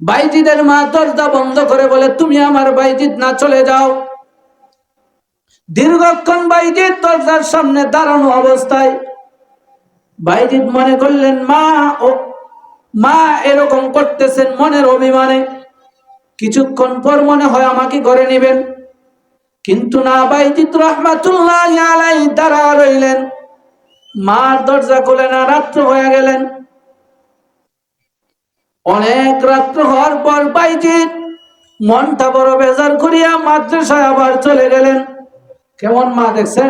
বাইজিদের মা দরজা বন্ধ করে বলে, তুমি আমার বাইজিদ না, চলে যাও। দীর্ঘক্ষণ বাইজিদ দরজার সামনে দাঁড়ানো অবস্থায় বাইজিদ মনে করলেন, মা ও, মা এরকম করতেছেন মনের অভিমানে। কিছুক্ষণ পর মনে হয় আমাকে করে নেবেন। কিন্তু না, বাইজিদ রহমাতুল্লাহ আলাই দাঁড়া রইলেন। মার দরজা খুলে না, রাত্র হয়ে গেলেন। অনেক রাত্র হওয়ার পর বাইজিৎ মনটা বড় বেজার করিয়া মাদ্রাসায় আবার চলে গেলেন। কেমন মা দেখছে?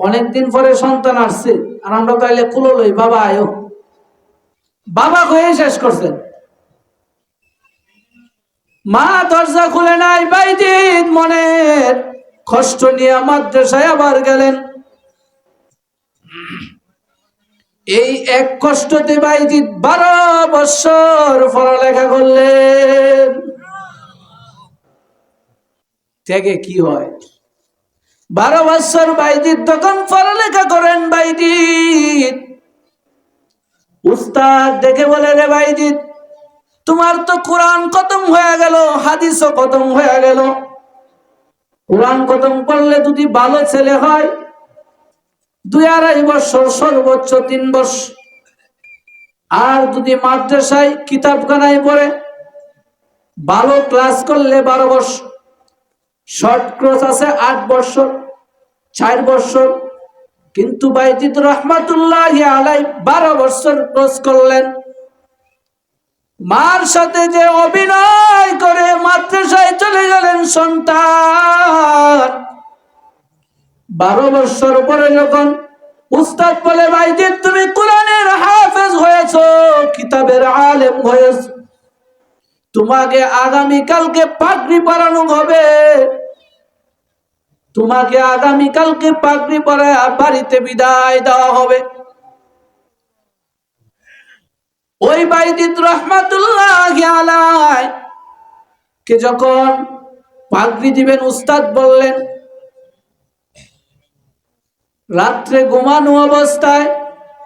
অনেকদিন পরে সন্তান আসছে, আর আমরা তাইলে কুলো লই, বাবা আয়ো। বাবা হয়ে শেষ করছেন মা দরজা খুলে নাই বাইজিৎ মনের কষ্ট নিয়ে মাদ্রাসায় আবার গেলেন। এই এক কষ্টতে বাইজিৎ বারো বছর পড়ালেখা করলেন। থেকে কি হয়? বারো বছর বাইজিৎ তখন পড়ালেখা করেন বাইজিৎ উস্তাদ দেখে বলে, রে বাইজিৎ তোমার তো কোরআন খতম হয়ে গেল, হাদিসও খতম হয়ে গেল। কোরআন খতম করলে যদি ভালো ছেলে হয় দুই আড়াই বছর সর্বোচ্চ তিন বছর। আর যদি মাদ্রাসায় কিতাবখানায় পড়ে, ভালো ক্লাস করলে বারো বছর। শর্ট ক্রস আছে আট বছর, চার বছর। কিন্তু বাইজিদ রহমাতুল্লাহ আলাই বারো বছর ক্রস করলেন। মার সাথে যে অভিনয় করে মাদ্রাসায় চলে গেলেন সন্তান। বারো বছর পরে যখন উস্তাদ বলে ভাই যে তুমি কোরআনের হাফেজ হয়েছ, কিতাবের আলেম হয়েছ। তোমাকে আগামী কালকে পাগড়ি পরানো হবে। তোমাকে আগামী কালকে পাগড়ি পরায় বাড়িতে বিদায় দেওয়া হবে। ওই বাইদিত রহমাতুল্লাহ আলাই কে যখন পাগড়ি দিবেন, উস্তাদ বললেন রাত্রে ঘুমানো অবস্থায়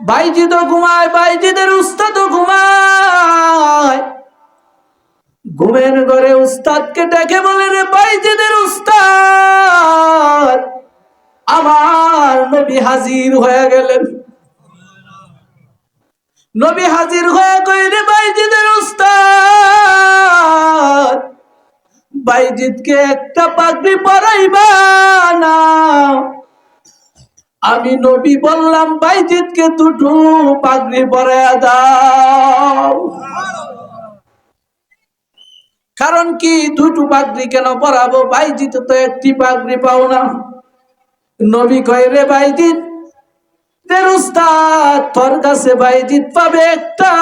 বাইজিদ ঘুমায়, বাইজিদের উস্তাদ ঘুমায়। ঘুমের ঘরে উস্তাদকে ডেকে বলে, রে বাইজিদের উস্তাদ, আমার নবী হাজির হয়ে গেলেন। নবী হাজির হয়ে কইরে বাইজিদের উস্তাদ? বাইজিদকে একটা পাগড়ি পরাইবা না। আমি নবী বললাম বাইজিৎকে দুটো পাগড়ি পরে দাও। কারণ কি, দুটো পাগড়ি কেন পরাবো বাইজিৎ তো একটি পাগড়ি পাও না। নবী কয়, রে বাইজিৎ তোর কাছে বাইজিৎ পাবে একটা।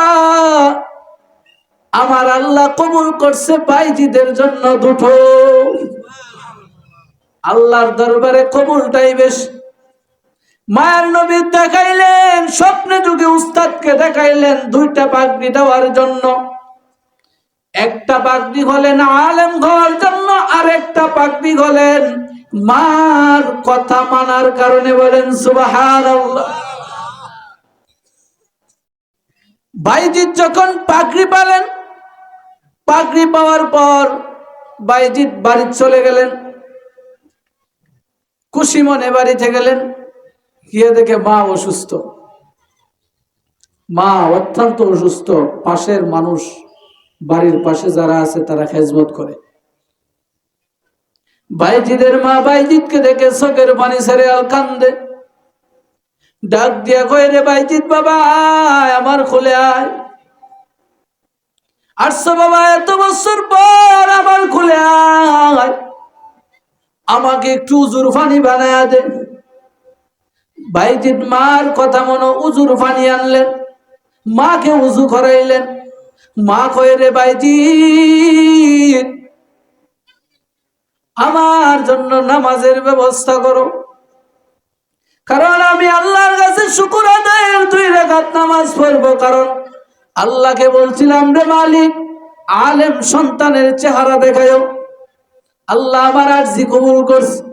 আমার আল্লাহ কবুল করছে বাইজিদের জন্য দুটো। আল্লাহর দরবারে কবুলটাই বেশি মায়ের নবী দেখাইলেন, স্বপ্নে যুগে উস্তাদকে দেখাইলেন দুইটা পাগড়ি দেওয়ার জন্য। একটা পাগড়ি হলেন আলেম ঘর জন্য, আর একটা পাগড়ি হলেন মার কথা মানার কারণে বলেন সুবাহান বাইজিৎ যখন পাগড়ি পালেন, পাগড়ি পাওয়ার পর বাইজিৎ বাড়ি চলে গেলেন, খুশি মনে বাড়িতে গেলেন। গিয়ে দেখে মা অসুস্থ। মা অত্যন্ত অসুস্থ। পাশের মানুষ, বাড়ির পাশে যারা আছে তারা খেজমত করে। বাইজিদের মা বাইজিদকে দেখে চোখের পানি ছেড়ে আল কান্দে। ডাক দিয়া কয়ে রে বাইজিদ বাবা আমার খুলে আয়। আসছো বাবা, এত বছর পর আমার খুলে আয়। আমাকে একটু উজুর পানি বানায় দে। বাইজিদ মার কথা মনো উজুর পানি আনলেন। মাকে উজু করাইলেন। মা কয়ে, রে বাইজিদ, আমার জন্য নামাজের ব্যবস্থা করো। কারণ আমি আল্লাহর কাছে শুকুর আদায়ের দুই রেখাত নামাজ পড়ব। কারণ আল্লাহকে বলছিলাম, রে মালিক, আলেম সন্তানের চেহারা দেখায়ও আল্লাহ আমার আর্জি কবুল করছে।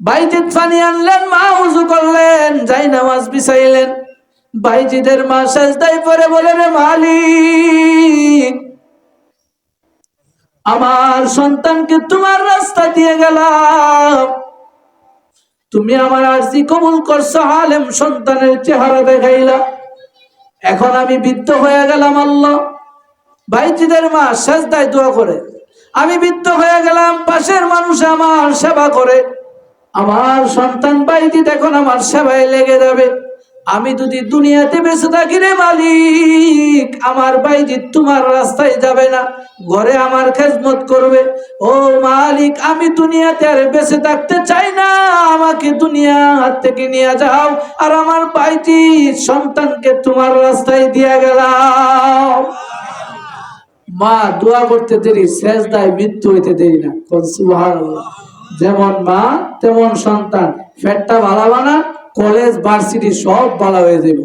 বাইজিদ পানি আনলেন, মা উজু করলেন, যাই নামাজ বিছাইলেন। বাইজিদের মা সাজদাই পরে বলে রে মালিক, আমার সন্তানকে তোমার রাস্তা দিয়ে গেলাম। তুমি আমার আরজি কবুল করছ, আলেম সন্তানের চেহারা দেখাইলা। এখন আমি বৃদ্ধ হয়ে গেলাম, আল্লাহ। ভাইজিদের মা সেজদায় দোয়া করে, আমি বৃদ্ধ হয়ে গেলাম, পাশের মানুষ আমার সেবা করে। আমার সন্তান বাইজি এখন আমার সেবায় লেগে যাবে। আমি যদি দুনিয়াতে বেঁচে থাকি রে মালিক, আমার বাইজি তোমার রাস্তায় যাবে না, ঘরে আমার খেজমত করবে। ও মালিক, আমি দুনিয়াতে আর বেঁচে থাকতে চাই না, আমাকে দুনিয়া হাত থেকে নিয়ে যাও। আর আমার বাইজি সন্তানকে তোমার রাস্তায় দিয়া গেলাম। মা, দোয়া করতে দেরি, শেষ দায় মৃত্যু হইতে দেরি না। কোন সুবহানাল্লাহ। যেমন মা তেমন সন্তান। ফ্যাটটা ভালো বানা কলেজ ভার্সিটি সব ভালো হয়ে যাবে